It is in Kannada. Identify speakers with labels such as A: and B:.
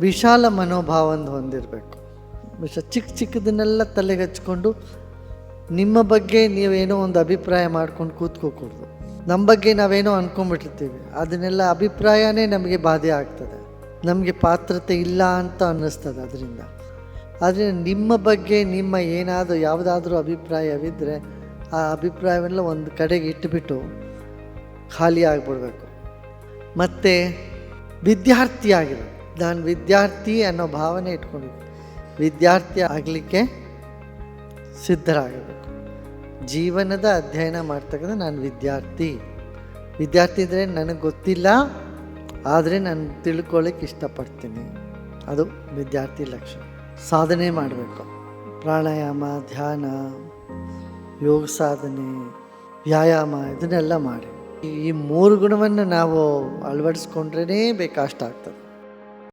A: ವಿಶಾಲ ಮನೋಭಾವವನ್ನು ಹೊಂದಿರಬೇಕು. ಚಿಕ್ಕ ಚಿಕ್ಕದನ್ನೆಲ್ಲ ತಲೆಗೆ ಹಚ್ಕೊಂಡು ನಿಮ್ಮ ಬಗ್ಗೆ ನೀವೇನೋ ಒಂದು ಅಭಿಪ್ರಾಯ ಮಾಡ್ಕೊಂಡು ಕೂತ್ಕೋಕೂಡ್ದು. ನಮ್ಮ ಬಗ್ಗೆ ನಾವೇನೋ ಅಂದ್ಕೊಂಡ್ಬಿಟ್ಟಿರ್ತೀವಿ ಅದನ್ನೆಲ್ಲ ಅಭಿಪ್ರಾಯನೇ ನಮಗೆ ಬಾಧೆ ಆಗ್ತದೆ. ನಮಗೆ ಪಾತ್ರತೆ ಇಲ್ಲ ಅಂತ ಅನ್ನಿಸ್ತದೆ ಅದರಿಂದ. ಆದರೆ ನಿಮ್ಮ ಬಗ್ಗೆ ನಿಮ್ಮ ಏನಾದರೂ ಯಾವುದಾದ್ರೂ ಅಭಿಪ್ರಾಯವಿದ್ದರೆ ಆ ಅಭಿಪ್ರಾಯವೆಲ್ಲ ಒಂದು ಕಡೆಗೆ ಇಟ್ಟುಬಿಟ್ಟು ಖಾಲಿ ಆಗಿಬಿಡ್ಬೇಕು. ಮತ್ತು ವಿದ್ಯಾರ್ಥಿ ಆಗಿರಬೇಕು ನಾನು ವಿದ್ಯಾರ್ಥಿ ಅನ್ನೋ ಭಾವನೆ ಇಟ್ಕೊಂಡಿದ್ದೆ. ವಿದ್ಯಾರ್ಥಿ ಆಗಲಿಕ್ಕೆ ಸಿದ್ಧರಾಗಬೇಕು. ಜೀವನದ ಅಧ್ಯಯನ ಮಾಡ್ತಕ್ಕಂಥ ನಾನು ವಿದ್ಯಾರ್ಥಿ. ವಿದ್ಯಾರ್ಥಿ ಇದ್ದರೆ ನನಗೆ ಗೊತ್ತಿಲ್ಲ, ಆದರೆ ನಾನು ತಿಳ್ಕೊಳ್ಳಿಕ್ಕೆ ಇಷ್ಟಪಡ್ತೀನಿ. ಅದು ವಿದ್ಯಾರ್ಥಿ ಲಕ್ಷಣ. ಸಾಧನೆ ಮಾಡಬೇಕು. ಪ್ರಾಣಾಯಾಮ, ಧ್ಯಾನ, ಯೋಗ ಸಾಧನೆ, ವ್ಯಾಯಾಮ, ಇದನ್ನೆಲ್ಲ ಮಾಡಿ. ಈ ಮೂರು ಗುಣವನ್ನು ನಾವು ಅಳವಡಿಸ್ಕೊಂಡ್ರೇ ಬೇಕಷ್ಟಾಗ್ತದೆ